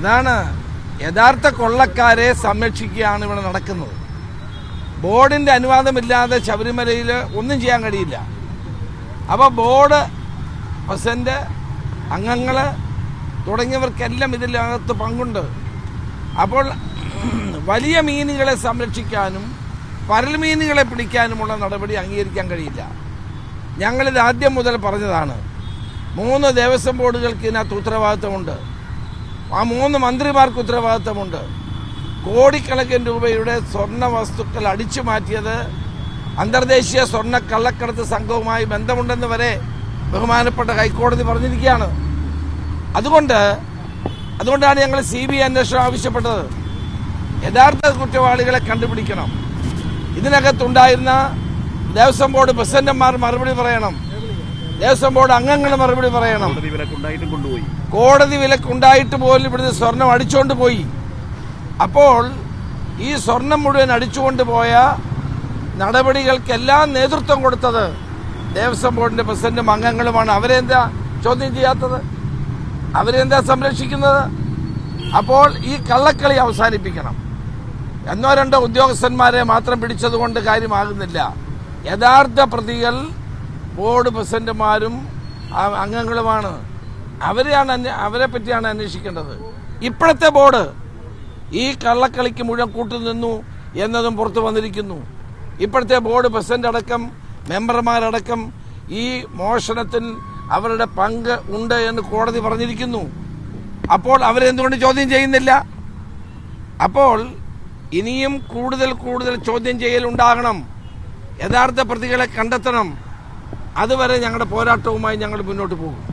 അതാണ് യഥാർത്ഥ കൊള്ളക്കാരെ സംരക്ഷിക്കുകയാണ് ഇവിടെ നടക്കുന്നത്. ബോർഡിന്റെ അനുവാദമില്ലാതെ ശബരിമലയിൽ ഒന്നും ചെയ്യാൻ കഴിയില്ല. അപ്പോൾ ബോർഡ് പ്രസിഡന്റ് അംഗങ്ങൾ തുടങ്ങിയവർക്കെല്ലാം ഇതിനകത്ത് പങ്കുണ്ട്. അപ്പോൾ വലിയ മീനുകളെ സംരക്ഷിക്കാനും പരൽ മീനുകളെ പിടിക്കാനുമുള്ള നടപടി അംഗീകരിക്കാൻ കഴിയില്ല. ഞങ്ങളിത് ആദ്യം മുതൽ പറഞ്ഞതാണ്. മൂന്ന് ദേവസ്വം ബോർഡുകൾക്ക് ഇതിനകത്ത് ഉത്തരവാദിത്തമുണ്ട് ആ മൂന്ന് മന്ത്രിമാർക്ക് ഉത്തരവാദിത്തമുണ്ട്. കോടിക്കണക്കിന് രൂപയുടെ സ്വർണ വസ്തുക്കൾ അടിച്ചു മാറ്റിയത് അന്തർദേശീയ സ്വർണ കള്ളക്കടത്ത് സംഘവുമായി ബന്ധമുണ്ടെന്ന് വരെ ബഹുമാനപ്പെട്ട ഹൈക്കോടതി പറഞ്ഞിരിക്കുകയാണ്. അതുകൊണ്ട് അതുകൊണ്ടാണ് ഞങ്ങൾ സി ബി ഐ അന്വേഷണം ആവശ്യപ്പെട്ടത്. യഥാർത്ഥ കുറ്റവാളികളെ കണ്ടുപിടിക്കണം. ഇതിനകത്തുണ്ടായിരുന്ന ദേവസ്വം ബോർഡ് പ്രസിഡന്റുമാർ മറുപടി പറയണം. ദേവസ്വം ബോർഡ് അംഗങ്ങൾ മറുപടി പറയണം. കോടതി വിലക്കുണ്ടായിട്ടും പോലും ഇവിടുന്ന് സ്വർണം അടിച്ചുകൊണ്ട് പോയി. അപ്പോൾ ഈ സ്വർണം മുഴുവൻ അടിച്ചുകൊണ്ട് പോയ നടപടികൾക്കെല്ലാം നേതൃത്വം കൊടുത്തത് ദേവസ്വം ബോർഡിന്റെ പ്രസിഡന്റും അംഗങ്ങളുമാണ്. അവരെന്താ ചോദ്യം ചെയ്യാത്തത്? അവരെന്താ സംരക്ഷിക്കുന്നത്? അപ്പോൾ ഈ കള്ളക്കളി അവസാനിപ്പിക്കണം. എന്നോ രണ്ടോ ഉദ്യോഗസ്ഥന്മാരെ മാത്രം പിടിച്ചതുകൊണ്ട് കാര്യമാകുന്നില്ല. യഥാർത്ഥ പ്രതികൾ ബോർഡ് പ്രസിഡന്റുമാരും അംഗങ്ങളുമാണ്. അവരെയാണ് അവരെ പറ്റിയാണ് അന്വേഷിക്കേണ്ടത്. ഇപ്പോഴത്തെ ബോർഡ് ഈ കള്ളക്കളിക്ക് മുഴുവൻ കൂട്ടുനിന്നു എന്നതും പുറത്തു വന്നിരിക്കുന്നു. ഇപ്പോഴത്തെ ബോർഡ് പ്രസിഡന്റ് അടക്കം മെമ്പർമാരടക്കം ഈ മോഷണത്തിൽ അവരുടെ പങ്ക് ഉണ്ട് എന്ന് കോടതി പറഞ്ഞിരിക്കുന്നു. അപ്പോൾ അവരെന്തുകൊണ്ട് ചോദ്യം ചെയ്യുന്നില്ല? അപ്പോൾ ഇനിയും കൂടുതൽ കൂടുതൽ ചോദ്യം ചെയ്യലുണ്ടാകണം യഥാർത്ഥ പ്രതികളെ കണ്ടെത്തണം. അതുവരെ ഞങ്ങളുടെ പോരാട്ടവുമായി ഞങ്ങൾ മുന്നോട്ട് പോകും.